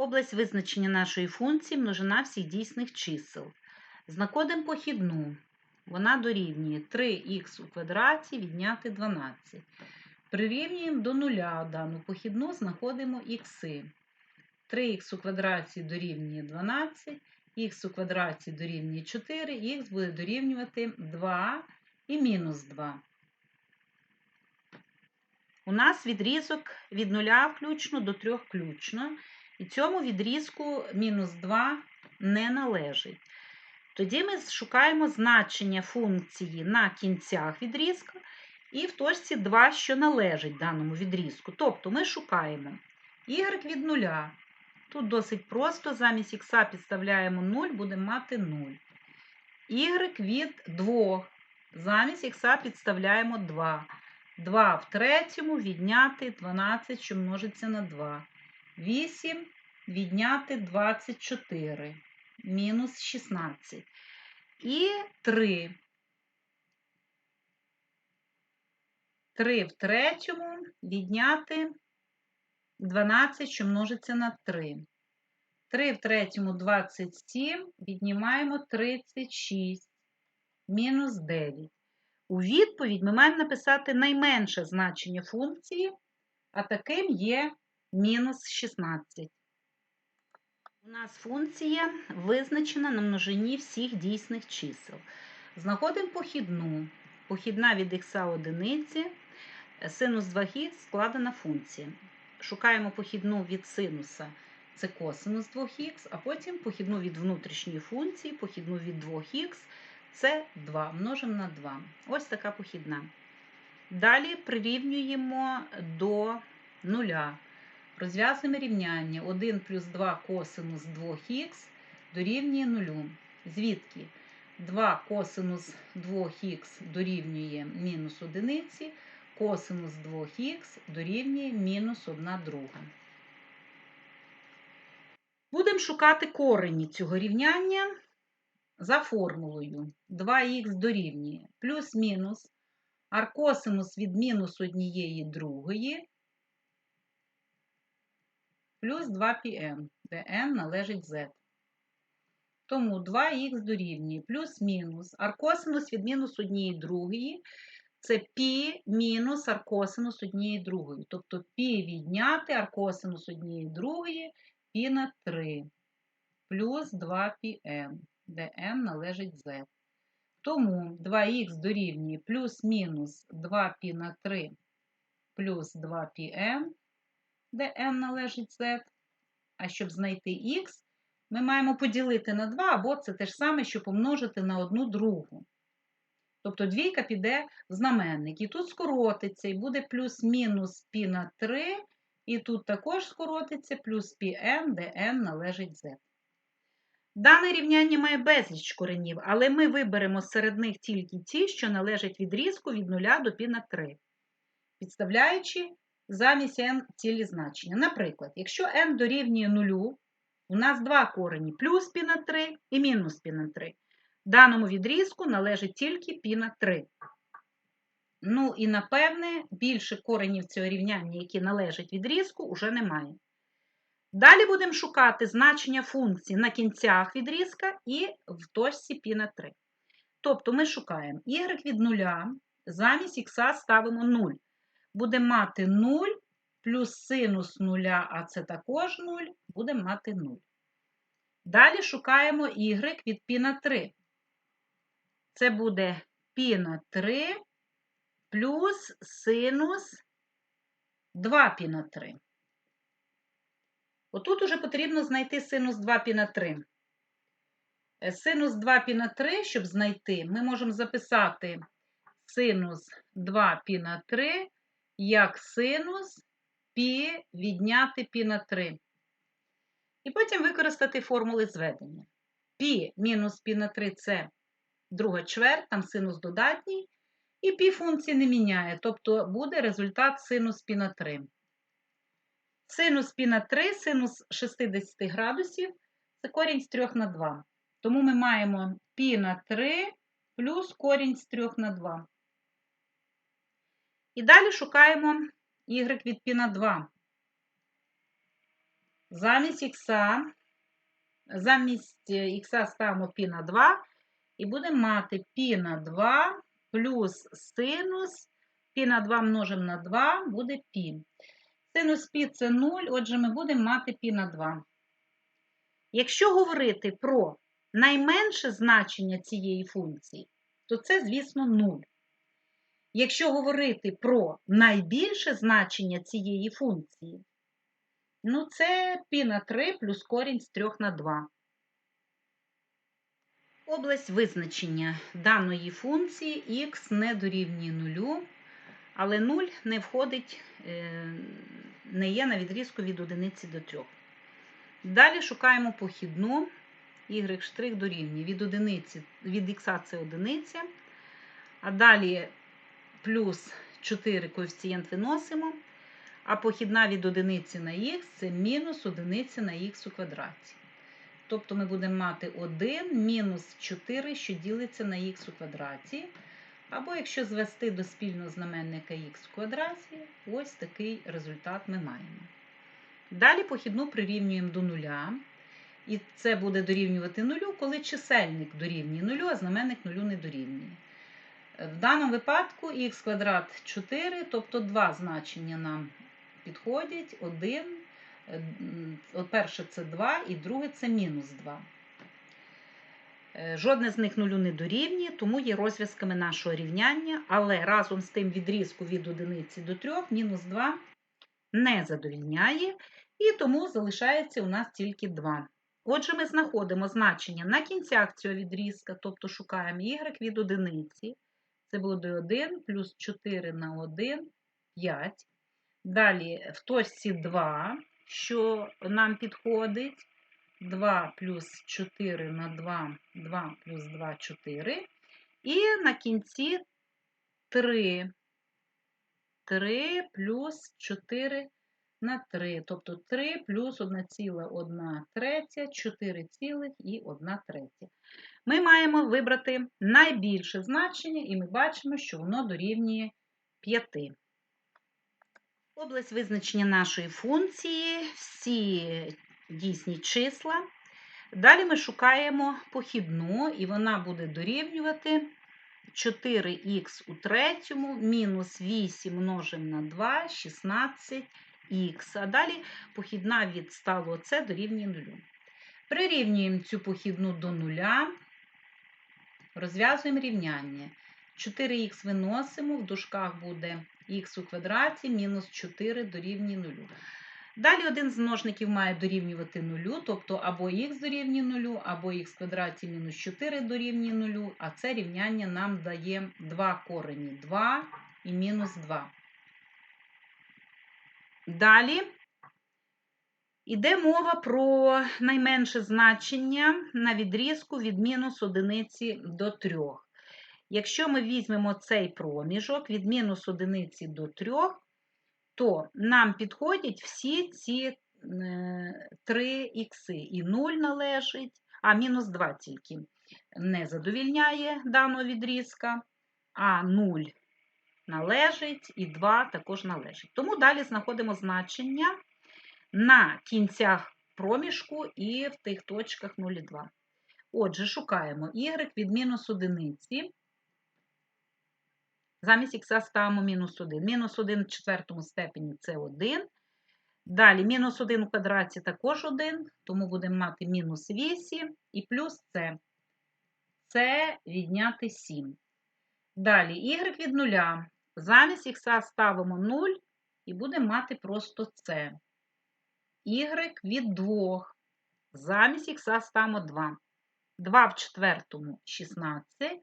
Область визначення нашої функції множина всіх дійсних чисел. Знаходимо похідну. Вона дорівнює 3х у квадраті відняти 12. Прирівнюємо до нуля дану похідну, знаходимо ікси. 3х у квадраті дорівнює 12, х у квадраті дорівнює 4, х буде дорівнювати 2 і мінус 2. У нас відрізок від 0 включно до 3 включно. І цьому відрізку мінус 2 не належить. Тоді ми шукаємо значення функції на кінцях відрізка і в точці 2, що належить даному відрізку. Тобто ми шукаємо y від 0. Тут досить просто, замість х підставляємо 0, будемо мати 0. y від 2. Замість х підставляємо 2. 2 в третьому відняти 12, що множиться на 2. 8 відняти 24, мінус 16. І 3. 3 в третьому відняти 12, що множиться на 3. 3 в третьому 27, віднімаємо 36, мінус 9. У відповідь ми маємо написати найменше значення функції, а таким є мінус 16. У нас функція визначена на множині всіх дійсних чисел. Знаходимо похідну. Похідна від х одиниці, синус 2х складена функція. Шукаємо похідну від синуса, це косинус 2х, а потім похідну від внутрішньої функції, похідну від 2х, це 2, множимо на 2. Ось така похідна. Далі прирівнюємо до нуля. Розв'язуємо рівняння 1 плюс 2 косинус 2х дорівнює 0. Звідки 2 косинус 2х дорівнює мінус 1, косинус 2х дорівнює мінус 1 друга. Будемо шукати корені цього рівняння за формулою 2х дорівнює плюс-мінус аркосинус від мінус однієї другої плюс 2πn, де n належить z. Тому 2х дорівнює плюс-мінус аркосинус від мінус однієї другої, це π мінус аркосинус однієї другої. Тобто π відняти аркосинус однієї другої π на 3 плюс 2πn, де n належить z. Тому 2х дорівнює плюс-мінус 2π на 3 плюс 2πn, де n належить z. А щоб знайти х, ми маємо поділити на 2, або це те ж саме, що помножити на одну другу. Тобто двійка піде в знаменник. І тут скоротиться, і буде плюс-мінус π на 3, і тут також скоротиться плюс πn, де n належить z. Дане рівняння має безліч коренів, але ми виберемо серед них тільки ті, що належать відрізку від 0 до π на 3, підставляючи замість n цілі значення. Наприклад, якщо n дорівнює 0, у нас два корені плюс пі на 3 і мінус пі на 3. Даному відрізку належить тільки пі на 3. Ну і напевне, більше коренів цього рівняння, які належать відрізку, уже немає. Далі будемо шукати значення функції на кінцях відрізка і в точці пі на 3. Тобто ми шукаємо y від 0, замість х ставимо 0 Будемо мати 0 плюс синус 0, а це також 0, будемо мати 0. Далі шукаємо y від π на 3. Це буде π на 3 плюс синус 2π на 3. Отут уже потрібно знайти синус 2π на 3. Синус 2π на 3, щоб знайти, ми можемо записати синус 2π на 3 як синус пі відняти пі на 3. І потім використати формули зведення. Пі мінус пі на 3 це друга чверть, там синус додатній. І пі функції не міняє, тобто буде результат синус пі на 3. Синус пі на 3, синус 60 градусів це корінь з 3 на 2. Тому ми маємо пі на 3 плюс корінь з 3 на 2. І далі шукаємо y від пі на 2. Замість х. замість х ставимо пі на 2 і будемо мати пі на 2 плюс синус пі на 2 множимо на 2 буде пі. Синус пі це 0, отже, ми будемо мати пі на 2. Якщо говорити про найменше значення цієї функції, то це, звісно, 0. Якщо говорити про найбільше значення цієї функції, ну це π на 3 плюс корінь з 3 на 2. Область визначення даної функції х не дорівнює 0, але 0 не входить, е, не є на відрізку від 1 до 3. Далі шукаємо похідну y' дорівнює від одиниці, від х це одиниця, а далі плюс 4 коефіцієнт виносимо, а похідна від одиниці на х це мінус одиниця на х у квадраті. Тобто ми будемо мати 1 мінус 4, що ділиться на х у квадраті. Або якщо звести до спільного знаменника х у квадраті, ось такий результат ми маємо. Далі похідну прирівнюємо до нуля. І це буде дорівнювати нулю, коли чисельник дорівнює нулю, а знаменник нулю не дорівнює. В даному випадку х квадрат 4, тобто два значення нам підходять. Один, перше це 2, і друге це мінус 2. Жодне з них нулю не дорівнює, тому є розв'язками нашого рівняння, але разом з тим відрізку від 1 до 3 мінус 2 не задовільняє, і тому залишається у нас тільки 2. Отже, ми знаходимо значення на кінцях цього відрізка, тобто шукаємо y від одиниці. Це буде 1 плюс 4 на 1 5. Далі в точці 2, що нам підходить. 2 плюс 4 на 2, 2 плюс 2 4. І на кінці 3. 3 плюс 4 на 3. Тобто 3 плюс 1,1 третя, 4 цілих і 1 третя. Ми маємо вибрати найбільше значення, і ми бачимо, що воно дорівнює 5. Область визначення нашої функції, всі дійсні числа. Далі ми шукаємо похідну, і вона буде дорівнювати 4х у третьому, мінус 8 множимо на 2, 16х. А далі похідна від сталого С дорівнює 0. Прирівнюємо цю похідну до нуля, розв'язуємо рівняння. 4х виносимо, в дужках буде х у квадраті мінус 4 дорівнює 0. Далі один з множників має дорівнювати 0, тобто або х дорівнює 0, або х квадраті мінус 4 дорівнює 0, а це рівняння нам дає 2 корені 2 і мінус 2. Далі йде мова про найменше значення на відрізку від мінус 1 до 3. Якщо ми візьмемо цей проміжок від мінус 1 до 3, то нам підходять всі ці 3 ікси. І 0 належить, а мінус 2 тільки не задовільняє даного відрізка, а 0 належить і 2 також належить. Тому далі знаходимо значення на кінцях проміжку і в тих точках 0 і 2. Отже, шукаємо y від мінус 1. Замість х ставимо мінус 1. Мінус 1 в четвертому степені це 1. Далі мінус 1 у квадраті також 1, тому будемо мати мінус 8 і плюс це. Це відняти 7. Далі y від 0. Замість х ставимо 0 і будемо мати просто це. Y від 2. Замість х ставимо 2. 2 в четвертому 16.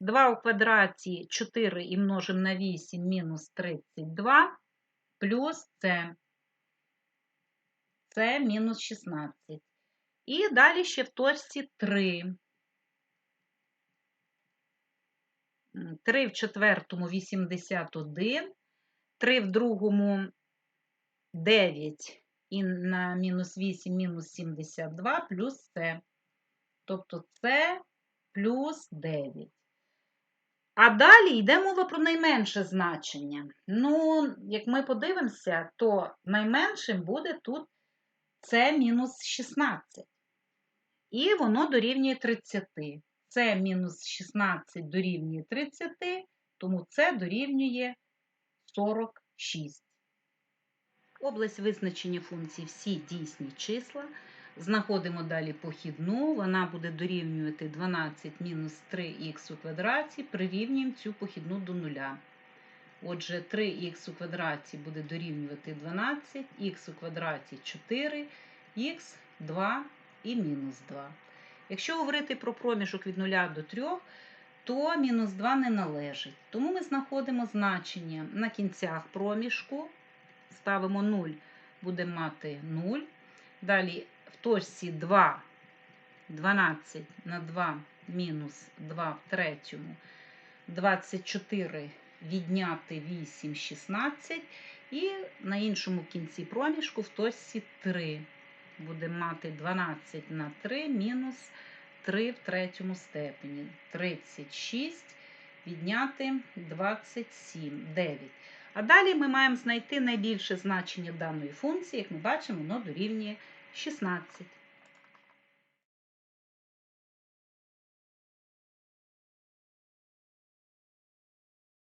2 у квадраті 4 і множимо на 8 мінус 32 плюс це. Це мінус 16. І далі ще в точці 3. 3 в четвертому 81, 3 в другому 9 і на мінус 8 мінус 72 плюс це. Тобто це плюс 9. А далі йде мова про найменше значення. Ну, як ми подивимося, то найменшим буде тут це мінус 16. І воно дорівнює 30. Це мінус 16 дорівнює 30, тому це дорівнює 46. Область визначення функцій всі дійсні числа. Знаходимо далі похідну, вона буде дорівнювати 12 мінус 3х у квадраті, прирівнюємо цю похідну до нуля. Отже, 3х у квадраті буде дорівнювати 12, х у квадраті 4, х 2 і мінус 2. Якщо говорити про проміжок від 0 до 3, то мінус 2 не належить. Тому ми знаходимо значення на кінцях проміжку, ставимо 0, будемо мати 0. Далі в точці 2, 12 на 2 мінус 2 в третьому, 24 відняти 8, 16. І на іншому кінці проміжку в точці 3 будемо мати 12 на 3 мінус 3 в третьому степені. 36 відняти 27, 9. А далі ми маємо знайти найбільше значення даної функції, як ми бачимо, воно дорівнює 16.